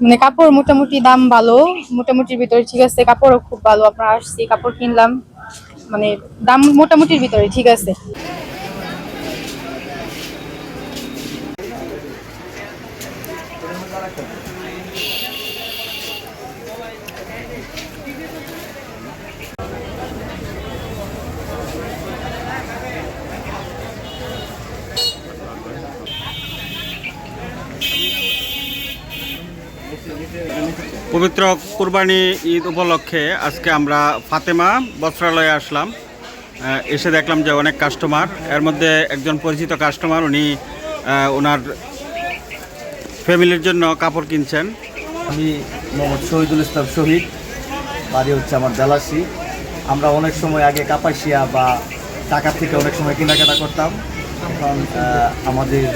মানে কাপড় মোটামুটি দাম ভালো, মোটামুটির ভিতরে ঠিক আছে, কাপড়ও খুব ভালো আপনার আসছি, কাপড় কিনলাম মানে দাম মোটামুটির ভিতরে ঠিক আছে। পবিত্র কুরবানি ঈদ উপলক্ষে আজকে আমরা ফাতেমা বস্ত্রালয়ে আসলাম। এসে দেখলাম যে অনেক কাস্টমার এর মধ্যে একজন পরিচিত কাস্টমার উনি ওনার ফ্যামিলির জন্য কাপড় কিনছেন। আমি মোহাম্মদ শহীদুল ইসলাম শহীদ। বাড়ি হচ্ছে আমার বেলাসি আমরা অনেক সময় আগে কাপাসিয়া বা ঢাকা থেকে অনেক সময় কেনাকাটা করতাম। এখন আমাদের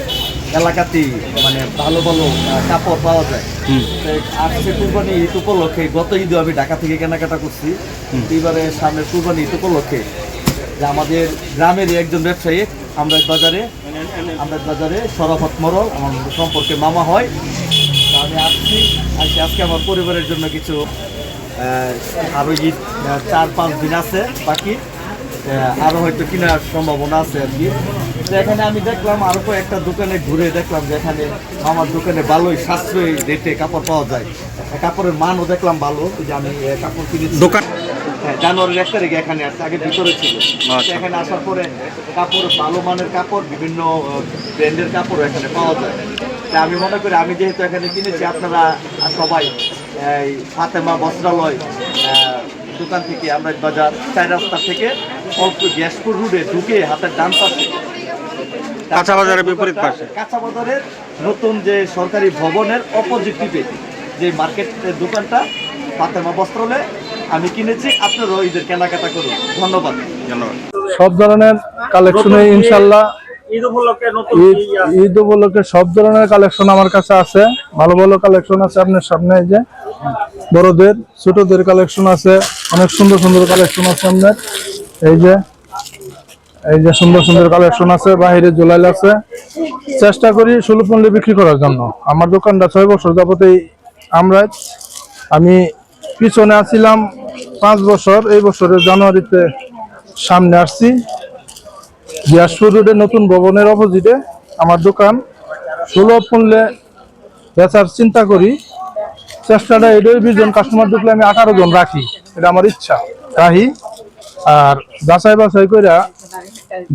এলাকাতেই মানে ভালো ভালো কাপড় পাওয়া যায়। হুম। আজকে কুরবানি ঈদ উপলক্ষে গত ঈদে আমি ঢাকা থেকে কেনাকাটা করছি। এবারে সামনে কুরবানি ঈদ উপলক্ষে যে আমাদের গ্রামেরই একজন ব্যবসায়ী আমরা বাজারে আমরা বাজারে সরাফত মরল আমার সম্পর্কে মামা হয়। তো আমি আসছি আজকে আজকে আমার পরিবারের জন্য কিছু আরও ঈদ চার পাঁচ দিন আছে বাকি। আহ, আরও হয়তো কেনার সম্ভাবনা আছে আর কি। তো এখানে আমি দেখলাম আরও কয়েকটা দোকানে ঘুরে দেখলাম যে এখানে আমার দোকানে ভালোই সাশ্রয়ী রেটে কাপড় পাওয়া যায়। কাপড়ের মানও দেখলাম ভালো যে আমি কাপড় কিনেছি। দোকান হ্যাঁ, জানুয়ারির এক তারিখে এখানে আসছে আগে ভিতরে ছিল। আচ্ছা। এখানে আসার পরে কাপড় ভালো মানের কাপড় বিভিন্ন ব্র্যান্ডের কাপড় এখানে পাওয়া যায়। তা আমি মনে করি আমি যেহেতু এখানে কিনেছি আপনারা সবাই এই ফাতেমা বস্ত্রালয় দোকান থেকে আমরা বাজার চার রাস্তা থেকে অল্প গ্যাসপুর রোডে ঢুকে হাতের ডান পাশে। কাঁচা বাজারের বিপরীত পাশে। কাঁচা বাজারের নতুন যে সরকারি ভবনের অপোজিট টিপে যে মার্কেট দোকানটা ফাতেমা বস্ত্রালয় আমি কিনেছি। আপনারাও ঈদের কেনাকাটা করুন। ধন্যবাদ। ধন্যবাদ। সব ধরনের কালেকশনে ইনশাল্লাহ ঈদ উপলক্ষে ঈদ ঈদ উপলক্ষে সব ধরনের কালেকশন আমার কাছে আছে। ভালো ভালো কালেকশন আছে আপনার সামনে এই যে। বড়দের ছোটদের কালেকশন আছে। অনেক সুন্দর সুন্দর কালেকশন আছে আপনার। এই যে এই যে সুন্দর সুন্দর কালেকশন আছে, বাহিরে জুলাইল আছে। চেষ্টা করি সুলভ মূল্যে বিক্রি করার জন্য। আমার দোকানটা ছয় বছর যাবতেই আমরা আমি পিছনে আছিলাম পাঁচ বছর, এই বছরের জানুয়ারিতে সামনে আসছি। দিয়াজপুর রোডের নতুন ভবনের অপোজিটে আমার দোকান। সুলভ মূল্যে বেচার চিন্তা করি। চেষ্টাটা এটাই বিশজন কাস্টমার ঢুকলে আমি আঠারো জন রাখি। এটা আমার ইচ্ছা। রাখি। আর যাচাই বাছাই করে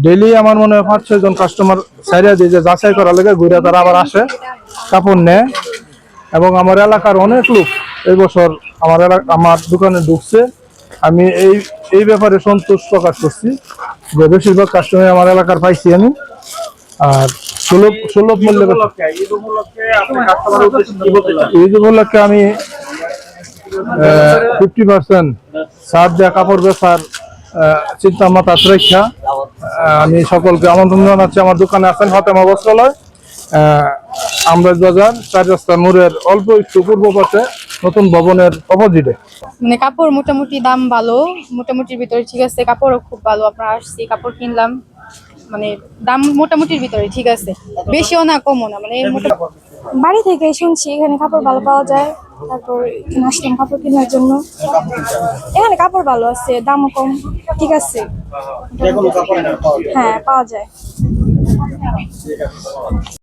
ডেলি আমার মনে হয় পাঁচ ছয় জন কাস্টমার সাইডে দিয়ে যে যাচাই করার লেগে ঘুরে তারা আবার আসে কাপড় নেয় এবং আমার এলাকার অনেক লোক এই বছর আমার এলাকা আমার দোকানে ঢুকছে। আমি এই এই ব্যাপারে সন্তোষ প্রকাশ করছি যে বেশিরভাগ কাস্টমার আমার এলাকার পাইছি আমি। আর সুলভ সুলভ মূল্যে ঈদ উপলক্ষে আমি ফিফটি পার্সেন্ট সার দেওয়া কাপড় আহ, চিন্তা মাথা রেখা আমি সকলকে আমন্ত্রণ জানাচ্ছি। আমার দোকানে আছেন ফাতেমা বস্ত্রালয় আমরাজ বাজার চার রাস্তা মোড়ের অল্প একটু পূর্ব পাশে নতুন ভবনের অপোজিটে। মানে কাপড় মোটামুটি দাম ভালো। মোটামুটির ভিতরে ঠিক আছে কাপড়ও খুব ভালো। আপনার আসছি কাপড় কিনলাম। মানে দাম মোটামুটির ভিতরে ঠিক আছে। বেশিও না কমও না। মানে মোটা বাড়ি থেকে শুনছি এখানে কাপড় ভালো পাওয়া যায়। তারপর আসলাম কাপড় কেনার জন্য। এখানে কাপড় ভালো আছে দামও কম ঠিক আছে। হ্যাঁ পাওয়া যায়।